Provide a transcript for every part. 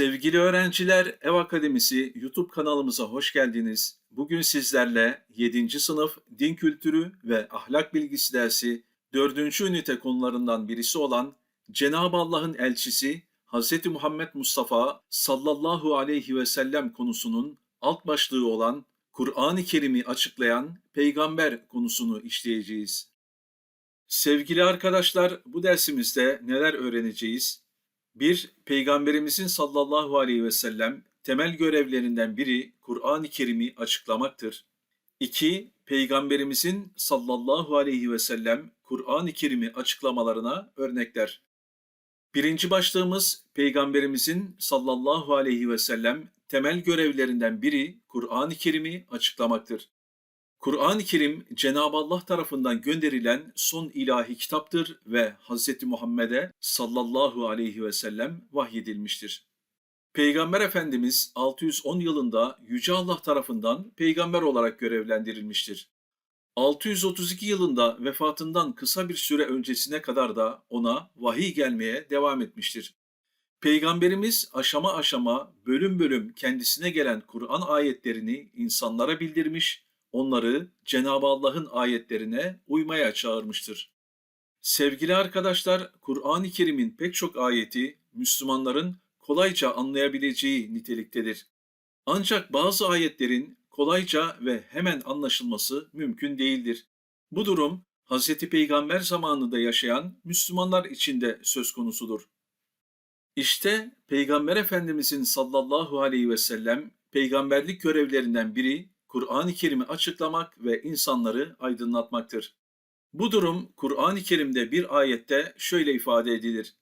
Sevgili öğrenciler, Ev Akademisi YouTube kanalımıza hoş geldiniz. Bugün sizlerle 7. sınıf din kültürü ve ahlak bilgisi dersi 4. ünite konularından birisi olan Cenab-ı Allah'ın elçisi Hz. Muhammed Mustafa sallallahu aleyhi ve sellem konusunun alt başlığı olan Kur'an-ı Kerim'i açıklayan peygamber konusunu işleyeceğiz. Sevgili arkadaşlar, bu dersimizde neler öğreneceğiz? 1. Peygamberimizin sallallahu aleyhi ve sellem temel görevlerinden biri Kur'an-ı Kerim'i açıklamaktır. 2. Peygamberimizin sallallahu aleyhi ve sellem Kur'an-ı Kerim'i açıklamalarına örnekler. Birinci başlığımız Peygamberimizin sallallahu aleyhi ve sellem temel görevlerinden biri Kur'an-ı Kerim'i açıklamaktır. Kur'an-ı Kerim Cenab-ı Allah tarafından gönderilen son ilahi kitaptır ve Hz. Muhammed'e sallallahu aleyhi ve sellem vahyedilmiştir. Peygamber Efendimiz 610 yılında Yüce Allah tarafından peygamber olarak görevlendirilmiştir. 632 yılında vefatından kısa bir süre öncesine kadar da ona vahiy gelmeye devam etmiştir. Peygamberimiz aşama aşama, bölüm bölüm kendisine gelen Kur'an ayetlerini insanlara bildirmiş, onları Cenab-ı Allah'ın ayetlerine uymaya çağırmıştır. Sevgili arkadaşlar, Kur'an-ı Kerim'in pek çok ayeti Müslümanların kolayca anlayabileceği niteliktedir. Ancak bazı ayetlerin kolayca ve hemen anlaşılması mümkün değildir. Bu durum Hz. Peygamber zamanında yaşayan Müslümanlar için de söz konusudur. İşte Peygamber Efendimizin sallallahu aleyhi ve sellem peygamberlik görevlerinden biri Kur'an-ı Kerim'i açıklamak ve insanları aydınlatmaktır. Bu durum Kur'an-ı Kerim'de bir ayette şöyle ifade edilir.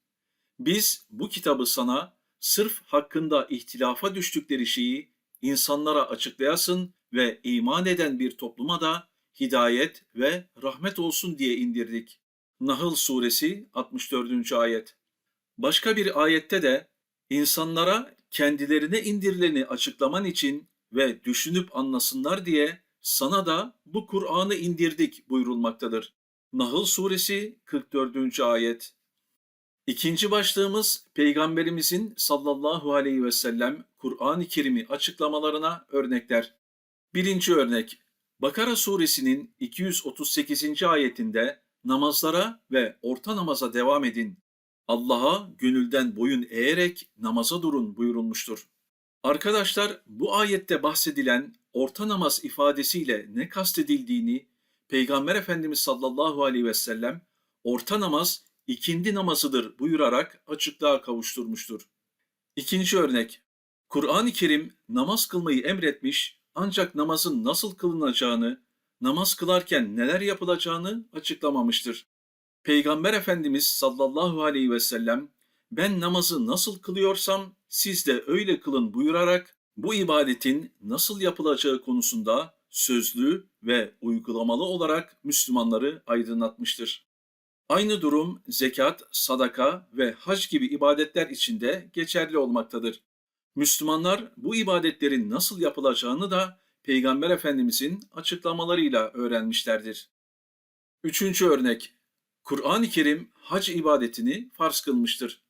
Biz bu kitabı sana sırf hakkında ihtilafa düştükleri şeyi insanlara açıklayasın ve iman eden bir topluma da hidayet ve rahmet olsun diye indirdik. Nahl suresi 64. ayet. Başka bir ayette de insanlara kendilerine indirileni açıklaman için ve düşünüp anlasınlar diye sana da bu Kur'an'ı indirdik buyurulmaktadır. Nahl suresi 44. ayet. İkinci başlığımız Peygamberimizin sallallahu aleyhi ve sellem Kur'an-ı Kerim'i açıklamalarına örnekler. Birinci örnek Bakara suresinin 238. ayetinde namazlara ve orta namaza devam edin. Allah'a gönülden boyun eğerek namaza durun buyurulmuştur. Arkadaşlar bu ayette bahsedilen orta namaz ifadesiyle ne kastedildiğini Peygamber Efendimiz sallallahu aleyhi ve sellem orta namaz ikindi namazıdır buyurarak açıklığa kavuşturmuştur. İkinci örnek Kur'an-ı Kerim namaz kılmayı emretmiş ancak namazın nasıl kılınacağını, namaz kılarken neler yapılacağını açıklamamıştır. Peygamber Efendimiz sallallahu aleyhi ve sellem ben namazı nasıl kılıyorsam siz de öyle kılın buyurarak bu ibadetin nasıl yapılacağı konusunda sözlü ve uygulamalı olarak Müslümanları aydınlatmıştır. Aynı durum zekat, sadaka ve hac gibi ibadetler içinde geçerli olmaktadır. Müslümanlar bu ibadetlerin nasıl yapılacağını da Peygamber Efendimizin açıklamalarıyla öğrenmişlerdir. Üçüncü örnek, Kur'an-ı Kerim hac ibadetini farz kılmıştır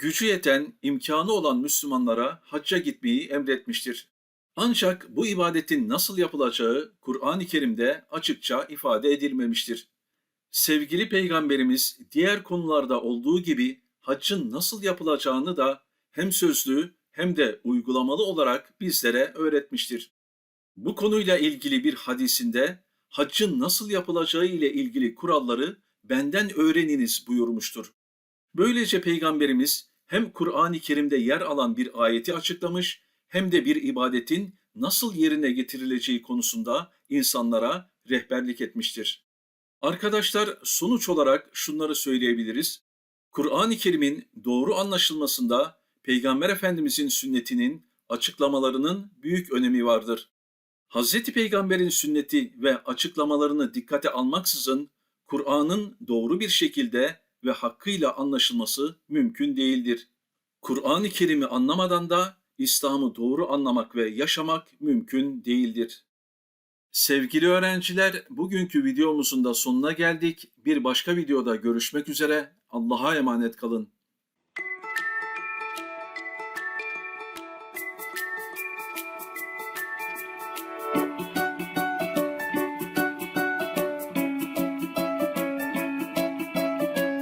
gücü yeten, imkanı olan Müslümanlara hacca gitmeyi emretmiştir. Ancak bu ibadetin nasıl yapılacağı Kur'an-ı Kerim'de açıkça ifade edilmemiştir. Sevgili Peygamberimiz diğer konularda olduğu gibi haccın nasıl yapılacağını da hem sözlü hem de uygulamalı olarak bizlere öğretmiştir. Bu konuyla ilgili bir hadisinde haccın nasıl yapılacağı ile ilgili kuralları benden öğreniniz buyurmuştur. Böylece Peygamberimiz hem Kur'an-ı Kerim'de yer alan bir ayeti açıklamış hem de bir ibadetin nasıl yerine getirileceği konusunda insanlara rehberlik etmiştir. Arkadaşlar sonuç olarak şunları söyleyebiliriz. Kur'an-ı Kerim'in doğru anlaşılmasında Peygamber Efendimizin sünnetinin açıklamalarının büyük önemi vardır. Hz. Peygamber'in sünneti ve açıklamalarını dikkate almaksızın Kur'an'ın doğru bir şekilde ve hakkıyla anlaşılması mümkün değildir. Kur'an-ı Kerim'i anlamadan da İslam'ı doğru anlamak ve yaşamak mümkün değildir. Sevgili öğrenciler, bugünkü videomuzun da sonuna geldik. Bir başka videoda görüşmek üzere. Allah'a emanet kalın.